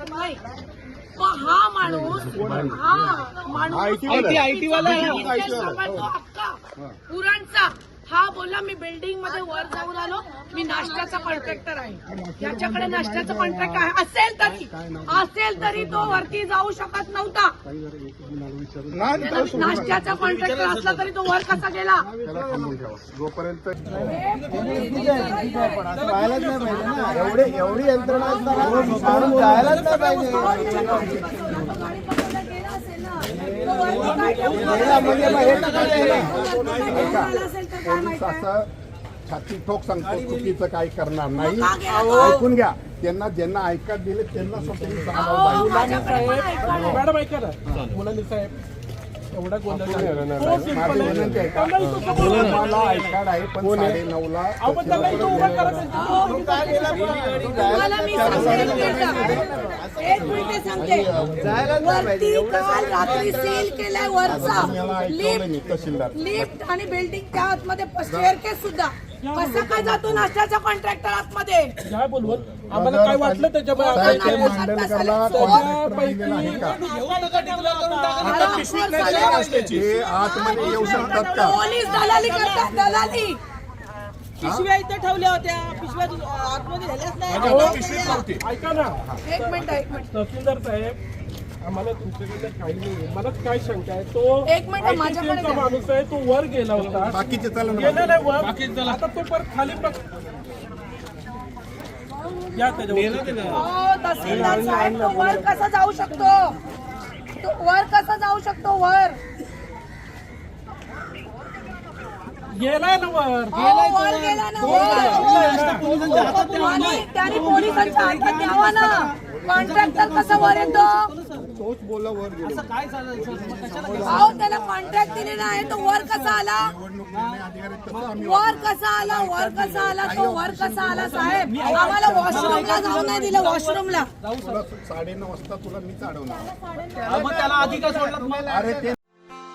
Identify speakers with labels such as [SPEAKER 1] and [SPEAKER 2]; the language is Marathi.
[SPEAKER 1] नाही. हा माणूस हा माणूस
[SPEAKER 2] IT वाला
[SPEAKER 1] पुरणचा. हा बोलला मी बिल्डिंगमध्ये वर जाऊन आलो. मी नाश्त्याचा कॉन्ट्रॅक्टर आहे. याच्याकडे नाश्त्याचा कॉन्ट्रॅक्ट आहे. असेल तरी असेल तरी तो वरती जाऊ शकत नव्हता. नाश्त्याचा कॉन्ट्रॅक्टर असला तरी तो वर कसा गेला?
[SPEAKER 2] जोपर्यंत
[SPEAKER 3] एवढे एवढी यंत्रणा असताना माणूस जायलाच नाही पाहिजे गेला म्हणजे मग हे टाकायचं आहे ना.
[SPEAKER 2] पोलीस असं छाती ठोक सांगतो चुकीचं काही करणार नाही? ऐकून घ्या त्यांना ज्यांना ऐकत दिले त्यांना स्वतः.
[SPEAKER 4] मॅडम ऐका ना मुलांनी साहेब एवढा गोंधळ झाला.
[SPEAKER 2] माझी विनंती आहे का तुम्हाला ऐकाड आहे पण साडे नऊला
[SPEAKER 4] अहो, पण त्याला इथं उभं करा त्यांचं.
[SPEAKER 3] तो काय गेला पण?
[SPEAKER 1] तुम्हाला मी सांगते एक मिनिटं. एक मिनिट सांगते
[SPEAKER 3] जायलाच नाही पाहिजे
[SPEAKER 1] वरती काल रात्री सील केलाय वरचा लिफ्ट लिफ्ट आणि बिल्डिंग त्या आतमध्ये स्टेअरकेस सुद्धा कसा काय जातो नाश्त्याचा कॉन्ट्रॅक्टर आतमध्ये?
[SPEAKER 4] काय बोलवत? आम्हाला काय वाटलं त्याच्यामुळे
[SPEAKER 2] साहेब ते
[SPEAKER 1] नाही,
[SPEAKER 2] मांडणकरला
[SPEAKER 1] नाही,
[SPEAKER 2] कॉन्ट्रॅक्टर दिलेला आहे का
[SPEAKER 1] मला ऑफर झाली.
[SPEAKER 2] ते आतमध्ये येऊ शकतात का?
[SPEAKER 1] पोलीस दलाली करतात दलाली.
[SPEAKER 5] पिशव्या इथे ठेवल्या होत्या पिशव्या आतमध्ये झाल्याच नाही.
[SPEAKER 4] ऐका ना
[SPEAKER 1] एक मिनिट एक मिनिट.
[SPEAKER 4] तहसीलदार साहेब आम्हाला तुमच्याकडे काही नाही. मला काय शंका आहे? तो
[SPEAKER 1] एक मिनिट, माझ्याकडे द्या.
[SPEAKER 4] माणूस आहे तो वर गेला होता.
[SPEAKER 2] बाकीचे चला ना.
[SPEAKER 4] गेलेला आहे वर. आता तो परत खाली बघ. या त्याच्यावर
[SPEAKER 1] हो तहसीलदार साहेब तो वर कसा जाऊ शकतो? तो वर कसा जाऊ शकतो वर?
[SPEAKER 4] गेलाय ना वर
[SPEAKER 1] वर गेला ना वर. आणि त्याने पोलिसांच्या हातात द्यावा ना. कॉन्ट्रॅक्टर कसा वर येतो?
[SPEAKER 2] तोच बोला वर गेलो.
[SPEAKER 1] अहो त्याला कॉन्ट्रॅक्ट दिलेला आहे तो वर कसा आला?
[SPEAKER 2] निवडणूक निर्णय अधिकारी तसं आम्ही
[SPEAKER 1] वर कसा आला? वर कसा आला? तो वर कसा आला साहेब? आम्हाला वॉशरूमला जाऊ नाही दिलं वॉशरूमला
[SPEAKER 2] तुला साडे नऊ वाजता तुला मी चाडवणार.
[SPEAKER 5] मग त्याला अधिकार सोडला
[SPEAKER 2] अरे ते